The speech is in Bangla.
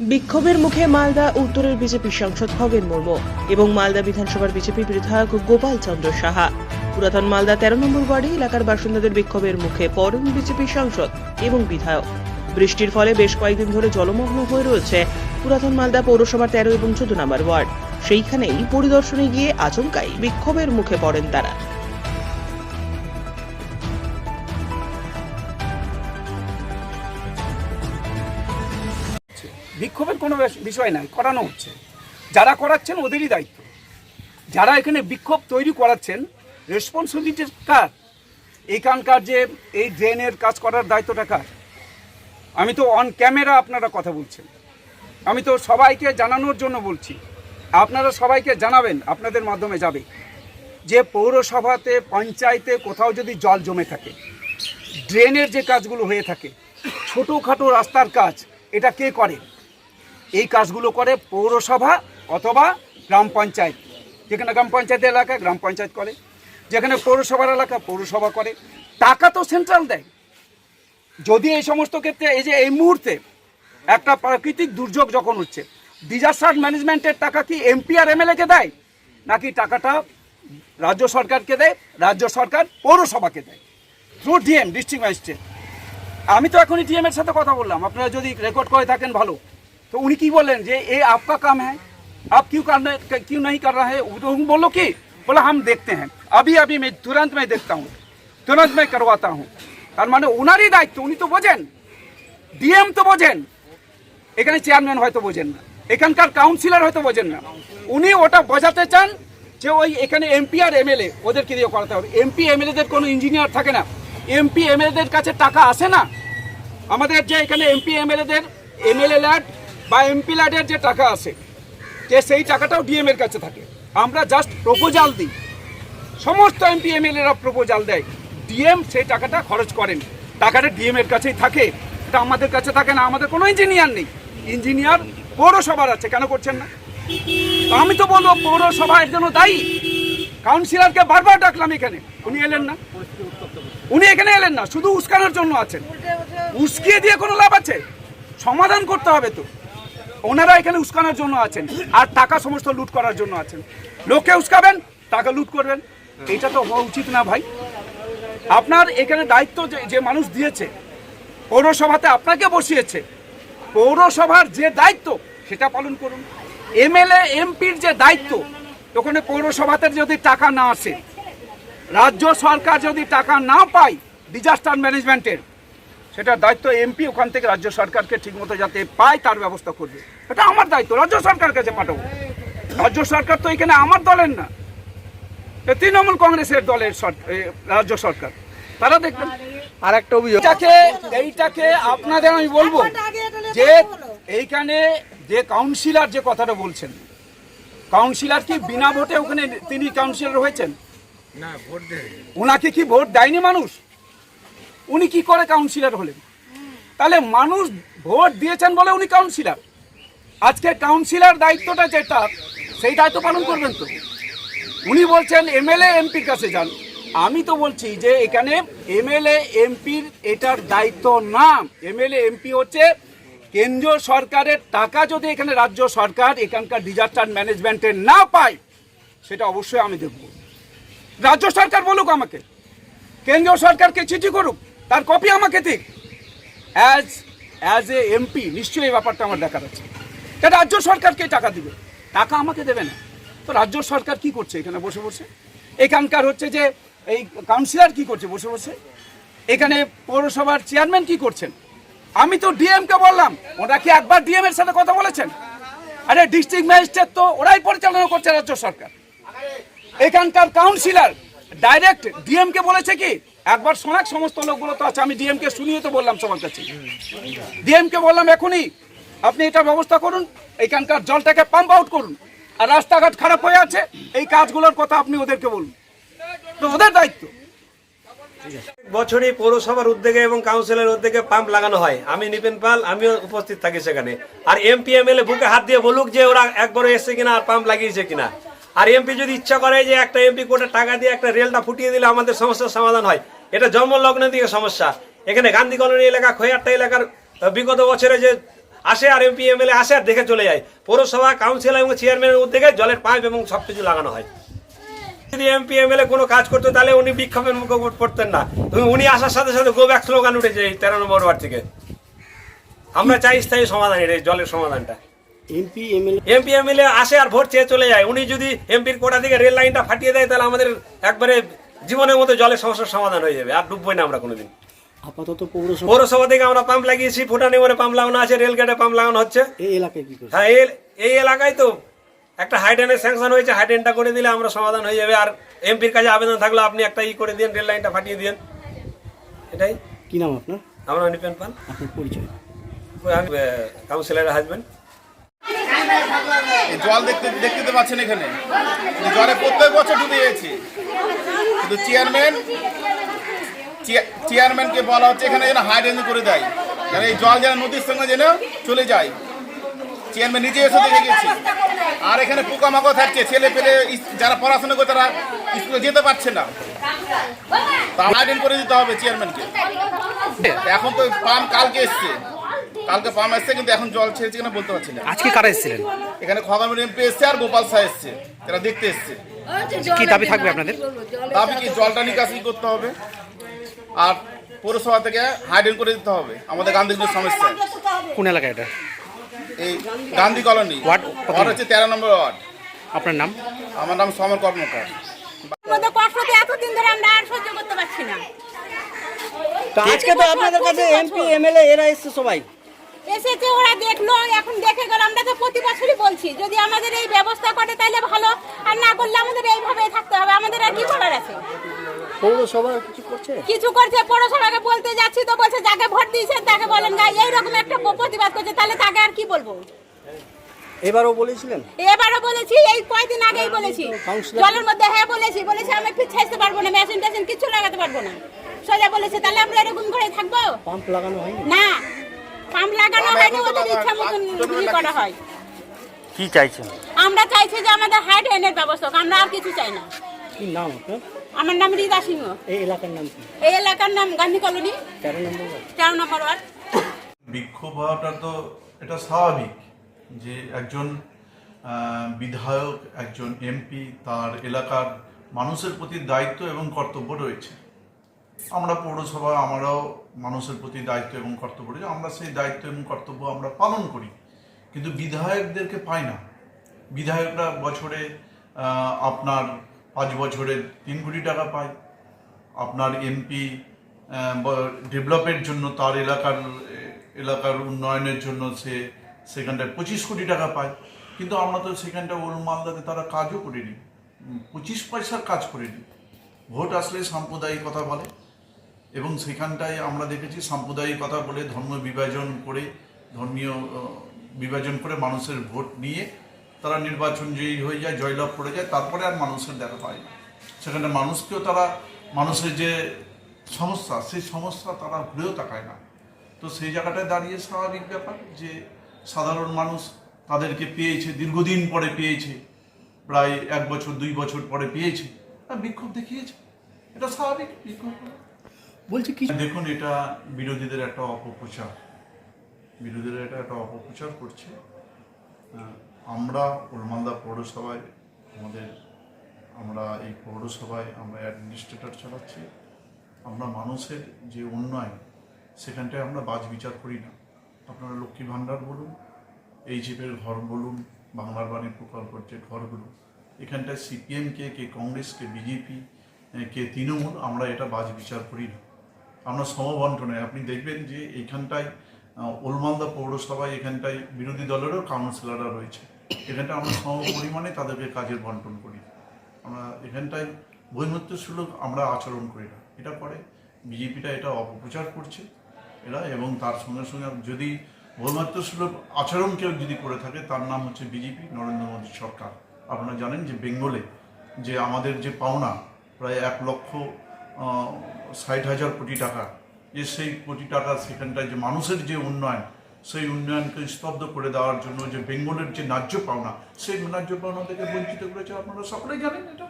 বিক্ষোভের মুখে মালদা উত্তরের বিজেপি সাংসদ খগেন মুর্মু এবং মালদা বিধানসভার বিজেপি বিধায়ক গোপাল চন্দ্র সাহা। পুরাতন মালদা তেরো নম্বর ওয়ার্ডে এলাকার বাসিন্দাদের বিক্ষোভের মুখে পড়েন বিজেপি সাংসদ এবং বিধায়ক। বৃষ্টির ফলে বেশ কয়েকদিন ধরে জলমগ্ন হয়ে রয়েছে পুরাতন মালদা পৌরসভার তেরো এবং চোদ্দ নম্বর ওয়ার্ড। সেইখানেই পরিদর্শনে গিয়ে আচমকাই বিক্ষোভের মুখে পড়েন তারা। কোনো বিষয় নাই করানো হচ্ছে। যারা করাচ্ছেন ওদেরই দায়িত্ব। যারা এখানে বিক্ষোভ তৈরি করাচ্ছেন রেসপন্সিবিলিটি কার? এখানকার যে এই ড্রেনের কাজ করার দায়িত্বটা কার? আমি তো অন ক্যামেরা আপনারা কথা বলছেন। আমি তো সবাইকে জানানোর জন্য বলছি। আপনারা সবাইকে জানাবেন, আপনাদের মাধ্যমে যাবে। যে পৌরসভাতে, পঞ্চায়েতে কোথাও যদি জল জমে থাকে ড্রেনের যে কাজগুলো হয়ে থাকে, ছোটোখাটো রাস্তার কাজ, এটা কে করে? এই কাজগুলো করে পৌরসভা অথবা গ্রাম পঞ্চায়েত। যেখানে গ্রাম পঞ্চায়েত এলাকা গ্রাম পঞ্চায়েত করে। যেখানে পৌরসভার এলাকা পৌরসভা করে। টাকা তো সেন্ট্রাল দেয়। যদি এই সমস্ত ক্ষেত্রে এই যে এই মুহূর্তে একটা প্রাকৃতিক দুর্যোগ যখন হচ্ছে ডিজাস্টার ম্যানেজমেন্টের টাকা কি এমপি আর এমএলএকে দেয়? নাকি টাকাটা রাজ্য সরকারকে দেয়, রাজ্য সরকার পৌরসভাকে দেয়? থ্রু ডিএম ডিস্ট্রিক্ট ম্যাজিস্ট্রেট আমি তো এখনই ডিএম এর সাথে কথা বললাম। আপনারা যদি রেকর্ড করে থাকেন ভালো। তো উনি কি বললেন যে ये आपका काम है आप क्यों करने क्यों नहीं कर रहा है तो उन बोलो कि बोला हम देखते हैं अभी अभी मैं तुरंत मैं देखता हूँ तुरंत मैं करवाता हूँ তার মানে ওনারই দায়িত্ব উনি তো বোঝেন ডিএম তো বোঝেন এখানে চেয়ারম্যান হয়তো বোঝেন না এখানকার কাউন্সিলর হয়তো বোঝেন না উনি ওটা বোঝাতে চান যে ওই এখানে এমপি আর এমএলএ ওদেরকে দিয়ে করাতে হবে এমপি এমএলএদের কোনো ইঞ্জিনিয়ার থাকে না এমপি এমএলএদের কাছে টাকা আসে না আমাদের যে এখানে এমপি এমএলএদের এমএলএ ল্যাড বা এমপি ল্যাডের যে টাকা আসে যে সেই টাকাটাও ডিএম এর কাছে থাকে। আমরা জাস্ট প্রপোজাল দিই। সমস্ত এমপি এমএলএরা প্রপোজাল দেয়। ডিএম সেই টাকাটা খরচ করেন। টাকাটা ডিএম এর কাছেই থাকে। এটা আমাদের কাছে থাকে না, আমাদের কোনো ইঞ্জিনিয়ার নেই। ইঞ্জিনিয়ার পৌরসভার আছে, কেন করছেন না? আমি তো বলব পৌরসভা এর জন্য দায়ী। কাউন্সিলরকে বারবার ডাকলাম এখানে। উনি এলেন না। উনি এখানে এলেন না, শুধু উস্কানোর জন্য আছেন। উস্কিয়ে দিয়ে কোনো লাভ আছে? সমাধান করতে হবে তো। ওনারা এখানে উস্কানোর জন্য আছেন। আর টাকা সমস্ত লুট করার জন্য আছেন। লোককে উস্কাবেন, টাকা লুট করবেন। এটা তো হওয়া উচিত না ভাই। আপনার এখানে দায়িত্ব যে মানুষ দিয়েছে, পৌরসভাতে আপনাকে বসিয়েছে। পৌরসভার যে দায়িত্ব, সেটা পালন করুন। এমএলএ, এমপির যে দায়িত্ব, ওখানে পৌরসভাতে যদি টাকা না আসে, রাজ্য সরকার যদি টাকা না পায় ডিজাস্টার ম্যানেজমেন্টের সেটা দায়িত্ব এমপি ওখান থেকে রাজ্য সরকারকে ঠিকমতো যাতে পায় তার ব্যবস্থা করবে। এটা আমার দায়িত্ব রাজ্য সরকার কাছে পাঠাবো। রাজ্য সরকার তো এখানে আমার দলের না। তৃণমূল কংগ্রেসের দলের রাজ্য সরকার। তারা দেখবেন আর একটা অভিযোগ। এইটাকে এইটাকে আপনাদের আমি বলব যে এইখানে যে কাউন্সিলর যে কথাটা বলছেন কাউন্সিলর কি বিনা ভোটে ওখানে তিনি কাউন্সিলর হয়েছেন? ওনাকে কি ভোট দেয়নি মানুষ? উনি কি করে কাউন্সিলর হলেন? তাহলে মানুষ ভোট দিয়েছেন বলে উনি কাউন্সিলর আজকে কাউন্সিলর দায়িত্বটা যেটা, সেই দায়িত্ব পালন করবেন তো। উনি বলছেন, এমএলএ, এমপির কাছে যান। আমি তো বলছি যে, এখানে এমএলএ, এমপির এটার দায়িত্ব না। এমএলএ, এমপি হচ্ছে কেন্দ্রীয় সরকারের টাকা যদি এখানে রাজ্য সরকার এখানকার ডিজাস্টার ম্যানেজমেন্টে না পায়, সেটা অবশ্যই আমি দেখব। রাজ্য সরকার বলুক আমাকে। কেন্দ্রীয় সরকারকে চিঠি করুক। তার কপি আমাকে দিক। অ্যাজ অ্যাজ এ এমপি নিশ্চয়ই এই ব্যাপারটা আমার দেখার আছে। এটা রাজ্য সরকারকে টাকা দিবে? টাকা আমাকে দেবে না। তো রাজ্য সরকার কি করছে এখানে বসে বসে? এখানকার হচ্ছে যে, এই কাউন্সিলর কি করছে বসে বসে? এখানে পৌরসভার চেয়ারম্যান কি করছেন? আমি তো ডিএম কে বললাম, ওরা কি একবার ডিএম এর সাথে কথা বলেছেন? আরে ডিস্ট্রিক্ট ম্যাজিস্ট্রেট তো ওরাই পরিচালনা করছে রাজ্য সরকার। এখানকার কাউন্সিলর ডাইরেক্ট ডিএম কে বলেছে কি? একবার শোনাক, সমস্ত লোকগুলো তো আছে। আমি ডিএম কে শুনিয়ে তো বললাম সবার কাছে। ডিএম কে বললাম, এখনই আপনি এটা ব্যবস্থা করুন এখানকার জলটাকে পাম্প আউট করুন। আর রাস্তাঘাট খারাপ হয়ে আছে, এই কাজগুলোর কথা আপনি ওদেরকে বলুন। তো ওদের দায়িত্ব। বছরই পৌরসভার উদ্যোগে এবং কাউন্সিলের উদ্যোগে পাম্প লাগানো হয়। আমি নিপেন পাল, আমিও উপস্থিত থাকি সেখানে। আর এমপি এমএলএ বুকে হাত দিয়ে বলুক যে ওরা একবারও এসছে কিনা আর পাম্প লাগিয়েছে কিনা। আর এমপি যদি ইচ্ছা করে যে একটা এমপি কোটা টাকা দিয়ে একটা রেলটা ফুটিয়ে দিলে আমাদের সমস্যার সমাধান হয়। এটা জন্মলগ্ন দিকে সমস্যা। এখানে গান্ধী কলোনি এলাকা খৈয়াট্টা এলাকার বিগত বছরে যে আসে আর এমপি এমএলএ আসে আর দেখে চলে যায়। পৌরসভা কাউন্সিল এবং চেয়ারম্যানের উদ্যোগে জলের পাইপ এবং সব কিছু লাগানো হয়। যদি এমপি এমএলএ কোনো কাজ করতো তাহলে উনি বিক্ষোভের মুখে পড়তেন না। উনি আসার সাথে সাথে গো ব্যাক স্লোগান উঠেছে এই তেরো নম্বর ওয়ার্ড থেকে। আমরা চাই স্থায়ী সমাধান এটা জলের সমাধানটা। এমপি এমএলএ এমপি এমএলএ আসে আর ভোট চেয়ে চলে যায়। উনি যদি এমপির কোটা থেকে রেল লাইনটা ফাটিয়ে দেয় তাহলে আমাদের একবারে জীবনের মতো জলের সমস্যার সমাধান হয়ে যাবে আর ডুববই না আমরা কোনোদিন। আপাতত পৌরসভা পৌরসভা থেকে আমরা পাম্প লাগিয়েছি ফুটানি মনে পাম্প লাগানো আছে রেল গেটে পাম্প লাগানো হচ্ছে। এই এলাকায় কি হ্যাঁ এই এই এলাকায় তো একটা হাইডেনের স্যাংশন হয়েছে হাইডেনটা করে দিলে আমরা সমাধান হয়ে যাবে আর এমপির কাছে আবেদন থাকলে আপনি একটা ই করে দিন রেল লাইনটা ফাটিয়ে দিন এটাই। কি নাম আপনার? আমরা নিপেন পান আপনার পরিচয়। আমি কাউন্সিলরের হাজবেন্ড জল দেখতে দেখতে তো পাচ্ছেন এখানে। জলে প্রত্যেক বছর ডুবে গেছে কিন্তু চেয়ারম্যান, চেয়া- চেয়ারম্যানকে বলা হচ্ছে এখানে যেন হাইড্রেন করে দেয়। যেন এই জল যেন নদীর সঙ্গে যেন চলে যায়। চেয়ারম্যান নিজে এসে দেখে গেছে। আর এখানে পোকামাকড় থাকছে। ছেলে পেলে যারা পড়াশোনা করে তারা স্কুলে যেতে পারছে না। তা হাইড্রেন করে দিতে হবে চেয়ারম্যানকে। এখন তো পাম্প কালকে এসছে। কালকে পাম্প এসছে কিন্তু এখন জল ছেড়েছে কিনা বলতে পারছি না। আজকে কারা এসেছিলেন? এখানে খগামের এমপি এসছে আর গোপাল শাহ এসছে এরা দেখতে এসছে। কি দাবি থাকবে আপনাদের? দাবি কি জলটা নিকাশি করতে হবে আর পৌরসভা থেকে হাইডেন করে দিতে হবে আমাদের গান্ধীগঞ্জের সমস্যা। কোন এলাকা এটা? এই গান্ধী কলোনি ওয়ার্ড ওয়ার্ড হচ্ছে তেরো নম্বর ওয়ার্ড। আপনার নাম? আমার নাম সমর কর্মকার। মধ্যে কষ্টতে এতদিন ধরে আমরা আর সহ্য করতে পারছি না। তো আজকে তো আপনাদের কাছে এমপি এমএলএ এরা এসছে সবাই। এসেছে ওরা দেখল এখন দেখে গেল আমরা তো প্রতি বছরই বলছি যদি আমাদের এই ব্যবস্থা করে তাহলে ভালো আর না করলে আমাদের এইভাবে থাকতে হবে আমাদের আর কি করার আছে? পৌরসভা কিছু করছে? কিছু করছে পৌরসভাকে বলতে যাচ্ছি তো বলছে যাকে ভোট দিয়েছেন তাকে বলেন না এইরকম একটা প্রতিবাদ করছে তাহলে তাকে আর কি বলব? এবারও বলেছিলেন? এবারও বলেছি এই কয়দিন আগেই বলেছি। জলের মধ্যে হ্যাঁ বলেছি বলেছি আমি পারব না মেশিন টেশিন কিছু লাগাতে পারব না। সোজা বলেছে তাহলে আমরা এরকম করে থাকব? পাম্প লাগানো হয়নি? না পাম্প লাগানো হয়নি ওদের ইচ্ছা মতন ই করা হয়। কি চাইছেন? আমরা চাইছি যে আমাদের হাইড এনের ব্যবস্থা হোক, আমরা আর কিছু চাই না। কি নাম আপনার? আমার নাম রিদা সিংহ। এই এলাকার নাম কি? এই এলাকার নাম গান্ধী কলোনি। তেরো নম্বর ওয়ার্ড। তেরো নম্বর ওয়ার্ড। বিক্ষোভ হওয়াটা তো এটা স্বাভাবিক যে একজন আহ, বিধায়ক একজন এমপি তার এলাকার মানুষের প্রতি দায়িত্ব এবং কর্তব্য রয়েছে। আমরা পৌরসভা আমরাও মানুষের প্রতি দায়িত্ব এবং কর্তব্য রয়েছে। আমরা সেই দায়িত্ব এবং কর্তব্য আমরা পালন করি। কিন্তু বিধায়কদেরকে পাই না। বিধায়করা বছরে আপনার পাঁচ বছরে তিন কোটি টাকা পায়। আপনার এমপি ডেভেলপের জন্য তার এলাকার এলাকার উন্নয়নের জন্য সে সেখানটায় পঁচিশ কোটি টাকা পায়। কিন্তু আমরা তো সেখানটা ওর মালদাতে তারা কাজও করিনি। পঁচিশ পয়সার কাজ করিনি। ভোট আসলে সাম্প্রদায়িকতা বলে। এবং সেখানটায় আমরা দেখেছি সাম্প্রদায়িকতা বলে ধর্ম বিভাজন করে, ধর্মীয় বিভাজন করে মানুষের ভোট নিয়ে তারা নির্বাচন জয়ী হয়ে যায়, জয়লাভ করে যায়, তারপরে আর মানুষের দেখা পায় না। সেখানে মানুষকেও তারা, মানুষের যে সমস্যা, সেই সমস্যা তারা ঘুরেও তাকায় না। তো সেই জায়গাটায় দাঁড়িয়ে স্বাভাবিক ব্যাপার যে সাধারণ মানুষ তাদেরকে পেয়েছে, দীর্ঘদিন পরে পেয়েছে, প্রায় এক বছর, দুই বছর পরে পেয়েছে বিক্ষোভ দেখিয়েছে। এটা স্বাভাবিক বিক্ষোভ। বলছি কি? দেখুন, এটা বিরোধীদের একটা অপপ্রচার। বিরোধীরা এটা একটা অপপ্রচার করছে। আমরা উলমালদা পৌরসভায়, আমাদের, আমরা এই পৌরসভায় আমরা অ্যাডমিনিস্ট্রেটর চালাচ্ছি। আমরা মানুষের যে উন্নয়ন সেখানটায় আমরা বাজ বিচার করি না। আপনারা লক্ষ্মী ভাণ্ডার বলুন এই জিপের ঘর বলুন, বাংলার বাণী প্রকল্পের যে ঘরগুলো, এখানটায় সিপিএমকে কে কংগ্রেসকে বিজেপি, কে তৃণমূল, আমরা এটা বাজ বিচার করি না। আমরা সমবন্টনে। আপনি দেখবেন যে এইখানটায় ওলমালদা পৌরসভায় এখানটায় বিরোধী দলেরও কাউন্সিলররা রয়েছে। এখানটায় আমরা সম পরিমাণে তাদেরকে কাজের বন্টন করি। আমরা এখানটায় বৈমত্য সুলভ আমরা আচরণ করি না। এটা করে বিজেপিটা এটা অপপ্রচার করছে, এরা এবং তার সঙ্গে সঙ্গে যদি বৈমত্য সুলভ আচরণ কেউ যদি করে থাকে, তার নাম হচ্ছে বিজেপি, নরেন্দ্র মোদী সরকার। আপনারা জানেন যে বেঙ্গলে যে আমাদের যে পাওনা, প্রায় এক লক্ষ ষাট হাজার কোটি টাকা। যে সেই কোটি টাকা সেখানটায় যে মানুষের যে উন্নয়ন, সেই উন্নয়নকে স্তব্ধ করে দেওয়ার জন্য যে বেঙ্গলের যে ন্যায্য পাওনা, সেই ন্যায্য পাওনা থেকে বঞ্চিত করেছে আপনারা সকলেই জানেন এটা।